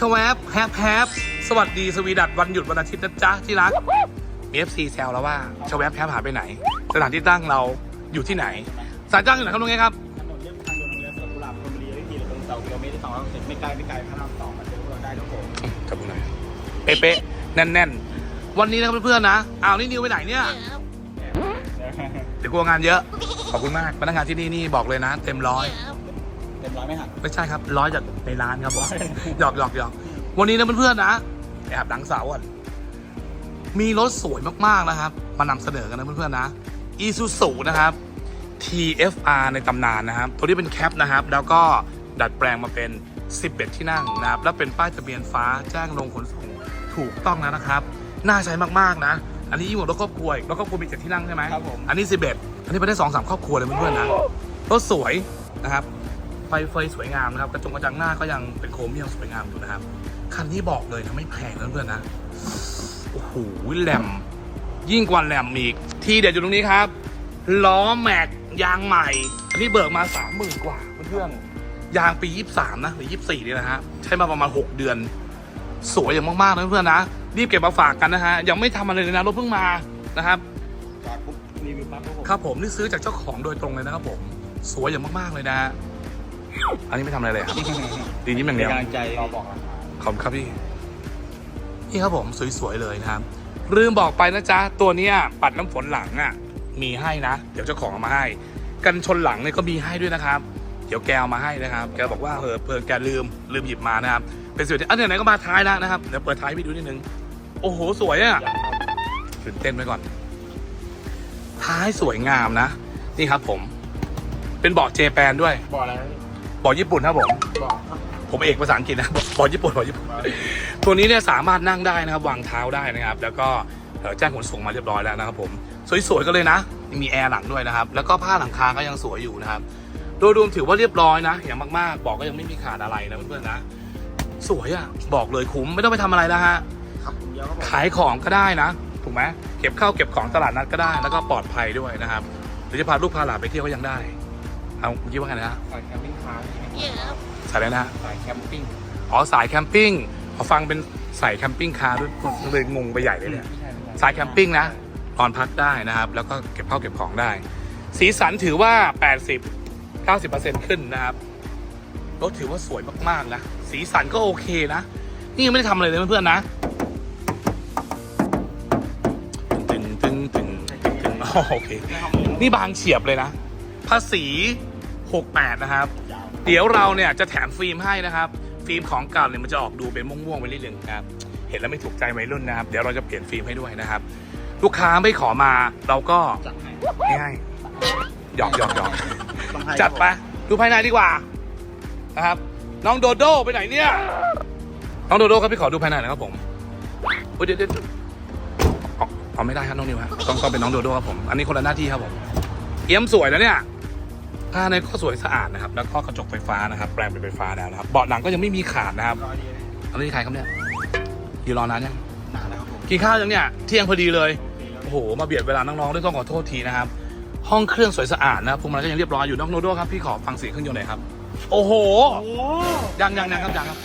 ชวบแฮปแฮปสวัสดีสวีดัตวันหยุดวันอาทิตย์นะจ๊ะที่รักมีเอฟซีแซวแล้วว่าชวบแฮปหายไปไหน สถานที่ตั้งเราอยู่ที่ไหนสารจ้างอยู่ไหนครับลุงเองครับถนนเรียบทางด่วนโรงเรียนสวนกุหลาบธนบุรีวิธีตรงเสากิโลเมตรที่สองร้อยหกสิบไม่ไกลไม่ไกลพระรามสองมาเจอพวกเราได้ครับผมจับมือหน่อยเป๊ะๆแน่นๆ วันนี้นะครับเพื่อนๆนะอ้าวนี่นิวไปไหนเนี่ยเดี๋ยวกลัวงานเยอะขอบคุณมากพนักงานที่นี่นี่บอกเลยนะ เต็มร้อย เต็มร้อยไหมฮะไม่ใช่ครับร้อยจากในร้านครับผมหยอกหยอกหยอกวันนี้นะเพื่อนๆนะแอบหลังเสาอะมีรถสวยมากๆนะครับ มานำเสนอกันนะเพื่อนๆนะอีซูซูนะครับ TFR ในตำนานนะครับ ตัวนี้เป็นแคปนะครับ แล้วก็ดัดแปลงมาเป็น 11 ที่นั่งนะครับ แล้วเป็นป้ายทะเบียนฟ้าแจ้งลงขนส่งถูกต้องแล้วนะครับ น่าใช้มากๆนะ อันนี้ยิ่งกว่ารถครอบครัวอีกรถครอบครัวมีเจ็ดที่นั่งใช่ไหมครับผมอันนี้ 11 อันนี้ไปได้สองสามครอบครัวเลยเพื่อนๆนะรถสวยนะครับ ไฟเฟยสวยงามนะครับ กระจงกระจังหน้าก็ยังเป็นโครเมียมสวยงามอยู่นะครับ คันนี้บอกเลยนะไม่แพงนะเพื่อนๆนะ โอ้โหแหลม ยิ่งกว่าแหลมอีก ที่เด็ดอยู่ตรงนี้ครับ ล้อแม็กยางใหม่อันนี้เบิกมาสามหมื่นกว่าเพื่อนๆยางปี 23 นะ หรือ 24 นี่นะฮะ ใช้มาประมาณ 6 เดือน สวยอย่างมาก ๆ นะเพื่อนๆนะ รีบเก็บมาฝากกันนะฮะ ยังไม่ทำอะไรเลยนะ รถเพิ่งมานะครับจอดปุ๊บรีวิวปั๊บครับผมครับผม นี่ซื้อจากเจ้าของโดยตรงเลยนะครับผม สวยอย่างมาก ๆ เลยนะฮะ อันนี้ไม่ทำอะไรเลยครับดียิ้มอย่างเป็เดีนยวกำลังใจเราบอกราคาขอบคุณครับพี่ นี่ครับผมสวยๆเลยนะครับลืมบอกไปนะจ๊ะ ตัวเนี้ยปัดน้ำฝนหลังอะ มีให้นะ เดี๋ยวเจ้าของเอามาให้ กันชนหลังเนี่ยก็มีให้ด้วยนะครับ เดี๋ยวแกเอามาให้นะครับ แกบอกว่าเออเพิ่งแกลืมลืมหยิบมานะครับ เป็นสิ่งที่อันไหนๆก็มาท้ายแล้วนะครับ เดี๋ยวเปิดท้ายให้พี่ดูนิดนึง โอ้โหสวยอะ ตื่นเต้นไว้ก่อน ท้ายสวยงามนะ นี่ครับผม เป็นเบาะเจแปนด้วย บอกอะไรนะเบาะญี่ปุ่นครับผม บอกผมเอกภาษาอังกฤษนะบอกญี่ปุ่นบอกญี่ปุ่น ตัวนี้เนี่ยสามารถนั่งได้นะครับ วางเท้าได้นะครับ แล้วก็เอ่อแจ้งขนส่งมาเรียบร้อยแล้วนะครับ ผม สวยๆก็เลยนะ มีแอร์หลังด้วยนะครับ แล้วก็ผ้าหลังคาก็ยังสวยอยู่นะครับ โดยรวมถือว่าเรียบร้อยนะ อย่างมากๆ บอกก็ยังไม่มีขาดอะไรนะเพื่อนๆนะ สวยอะ่ะ บอกเลยคุ้มไม่ต้องไปทำอะไรนะฮะขับคนเดียวครับผมขายของก็ได้นะ ถูกไหมเก็บข้าวเก็บของตลาดนัดก็ได้ แล้วก็ปลอดภัยด้วยนะครับหรือจะพาลูกพาหลานไปเที่ยวก็ยังได้ เอาเมื่อกี้ว่าไงนะสายแคมปิ้งคาร์สายอะไรนะสายแคมปิ้งอ๋อสายแคมปิ้งพอฟังเป็นสายแคมปิ้งคาร์ด้วยเลยงงไปใหญ่เลยเนี่ยไม่ใช่ไม่ใช่สายแคมปิ้งนะนอนพักได้นะครับ แล้วก็เก็บข้าวเก็บของได้ สีสันถือว่า 80 90%ขึ้นนะครับรถถือว่าสวยมากๆนะสีสันก็โอเคนะ นี่ยังไม่ได้ทำอะไรเลยเพื่อนๆนะตึงตึงตึงตึงตึงอ๋อโอเคไม่ทำเลยนี่บางเฉียบเลยนะภาษี 68 นะครับยาวเดี๋ยวเราเนี่ยจะแถมฟิล์มให้นะครับ ฟิล์มของเก่าเนี่ยมันจะออกดูเป็นม่วงๆไปนิดนึงนะครับ เห็นแล้วไม่ถูกใจวัยรุ่นนะครับ เดี๋ยวเราจะเปลี่ยนฟิล์มให้ด้วยนะครับ ลูกค้าไม่ขอมาเราก็จัดให้ง่ายๆหยอกหยอกหยอกต้องให้จัดไปดูภายในดีกว่านะครับ น้องโดโดไปไหนเนี่ย น้องโดโดครับพี่ขอดูภายในหน่อยครับผมโอ้ยเดี๋ยวเดี๋ยวเอาเอาไม่ได้ครับน้องนิวฮะต้องต้องเป็นน้องโดโดครับผม อันนี้คนละหน้าที่ครับผม เอี่ยมสวยนะเนี่ย ภายในก็สวยสะอาดนะครับ แล้วก็กระจกไฟฟ้านะครับ แปลงเป็นไฟฟ้าแล้วนะครับ เบาะหนังก็ยังไม่มีขาดนะครับรอดีเลยอันนี้ใครครับเนี่ยอยู่รอนานยังหนาแล้วครับผมกินข้าวยังเนี่ย เที่ยงพอดีเลยโอเคครับโอ้โห มาเบียดเวลาน้องๆด้วยต้องขอโทษทีนะครับ ห้องเครื่องสวยสะอาดนะครับพวงมาลัยก็ยังเรียบร้อยอยู่น้องโนโดครับ พี่ขอฟังเสียงเครื่องยนต์หน่อยครับ โอ้โหโอ้ยังยังยังครับยังครับ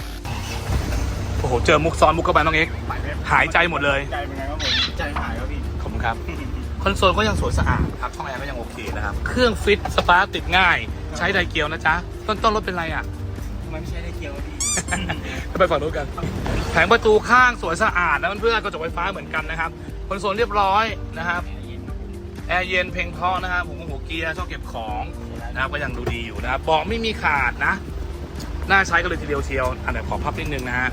โอ้โห เจอมุกซ้อนมุกเข้าไปน้องเอ็กซ์หายไปหายใจหมดเลย ใจเป็นไงครับผม ใจหายครับพี่ ขอบคุณครับค อนโซลก็ยังสวยสะอาดครับช่องแอร์ก็ยังโอเคนะครับ เครื่องฟิตสปาร์คติดง่าย ใช้ไดเกียวนะจ๊ะ ต้นต้นรถเป็นไรอะ มันไม่ใช่ได้เกียวครับพี่ ไปฝั่งนู้นกัน แผงประตูข้างสวยสะอาดนะเพื่อนๆกระจกไฟฟ้าเหมือนกันนะครับคอนโซลเรียบร้อยนะครับ แอร์เย็นเพลงเพราะนะครับผมหัวเกียร์ช่องเก็บของนะครับก็ยังดูดีอยู่นะครับเบาะไม่มีขาดนะ น่าใช้กันเลยทีเดียวเชียว อันไหนขอพับนิดนึงนะฮะ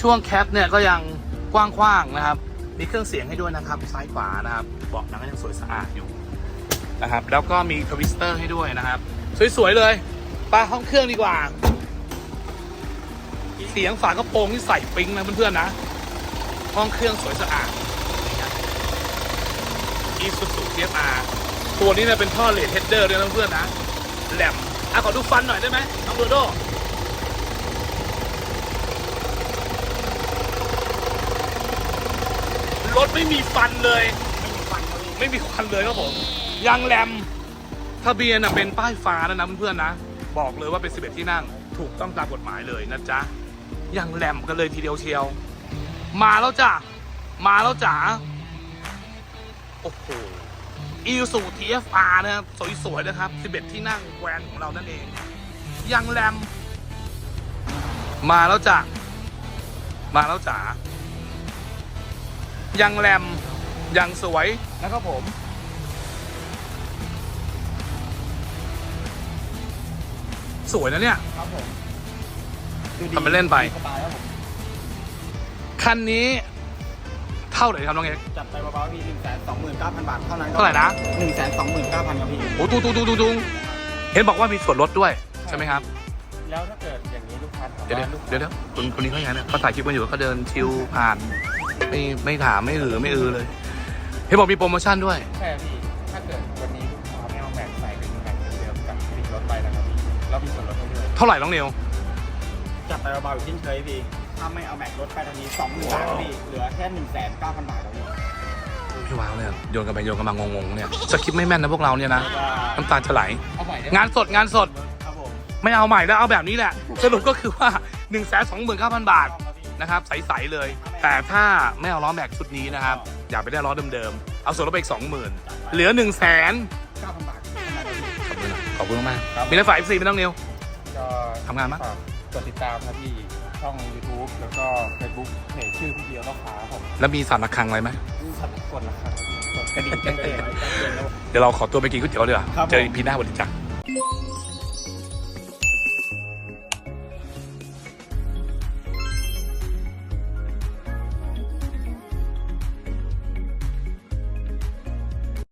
ช่วงแคปเนี่ยก็ยังกว้างๆนะครับ มีเครื่องเสียงให้ด้วยนะครับ ซ้ายขวานะครับเบาะหนังก็ยังสวยสะอาดอยู่นะครับ แล้วก็มีทวิสเตอร์ให้ด้วยนะครับ สวยๆเลยไปห้องเครื่องดีกว่า เสียงฝากระโปรงที่ใส่ปิ๊งนะเพื่อนๆนะ ห้องเครื่องสวยสะอาดอีซูซูเทียอาร์ตัวนี้เนี่ยเป็นท่อเลดเฮดเดอร์ด้วยนะเพื่อนนะแหลมอะขอดูฟันหน่อยได้ไหมน้องโดโดรถ ไม่มีฟันเลย ไม่มีฟันครับพี่ไม่มีควันเลยครับผมยางแหลมทะเบียนน่ะเป็นป้ายฟ้าแล้วนะเพื่อนๆนะ บอกเลยว่าเป็น 11 ที่นั่ง ถูกต้องตามกฎหมายเลยนะจ๊ะย่างแหลมกันเลยทีเดียวเชียว มาแล้วจ้ะมาแล้วจ๋าโอ้โหอีสู TFR นะครับสวยๆนะครับ 11 ที่นั่งแวนของเรานั่นเองยังแรมมาแล้วจ้ะมาแล้วจ๋า ยังแรมยังสวยนะครับผม สวยนะเนี่ย ครับผมดูดีทำไปเล่นไปสไตล์ครับผมคันนี้เท่าไหร่ครับน้องเอกจัดไปเบาๆพี่หนึ่งแสนสองหมื่นเก้าพันบาทเท่านั้นคบเท่าไหร่นะหนึ่งแสนสองหมื่นเก้าพันครับพี่โอ้ตูตูตูตูตูเห็นบอกว่ามีส่วนลดด้วยใช่ไหมครับ แล้วถ้าเกิดอย่างนี้ลูกค้าถามเดี๋ยวว่าเดี๋ยวเดี๋ยวคนคนนี้เขาอย่างนั้นเนี่ยเขาถ่ายคลิปกันอยู่เขาเดินชิวผ่าน ไม่ไม่ถามไม่หือไม่อือเลยเห็นบอกมีโปรโมชั่นด้วย ใช่พี่ ถ้าเกิดวันนี้ลูกค้าไม่เอาแม็กใส่เป็นแม็กเดิมๆกับติดรถไปนะครับพี่เรามีส่วนลดให้ด้วย เท่าไหร่น้องเนียวจัดไปเบาๆอยู่ที่เคยพี่ ถ้าไม่เอาแม็กลดไปทันทีสองหมื่นบาทครับพี่ เหลือแค่หนึ่งแสนเก้าพันบาทครับพี่พี่ว้าวเนี่ยโยนกันไปโยนกันมางงๆเนี่ยสคริปต์ไม่แม่นนะพวกเราเนี่ยนะแล้วก็น้ำตาจะไหล เอาใหม่ได้ไหมงานสดงานสดครับผมไม่เอาใหม่แล้วเอาแบบนี้แหละ สรุปก็คือว่า 1 2 9 0 0 0 บาทครับพี่นะครับใสๆเลย แต่ถ้าไม่เอาล้อแม็กชุดนี้นะครับ อย่าไปได้ล้อเดิมๆ เอาส่วนลดไปอีก20,000เหลือ1 0 0 0 0แสนเก้าพันบาทเท่านั้นครับพี่ขอบคุณนะขอบคุณมากครับๆมีนักฝ่าย FC ไม่ต้องนิว ก็ทำงานมั้ยฝากกดติดตามครับพี่ช่อง YouTube แล้วก็ Facebook เพจชื่อพี่เดียวลูกค้าผมแล้วมีสารระฆังอะไรไหมสับกดราคาครับพี่กดกระดิ่งแจ้งเตือน เดี๋ยวเราขอตัวไปกินก๋วยเตี๋ยวเดี๋ยวาครับผม เจออีพีหน้าสวัสดีจ้ะ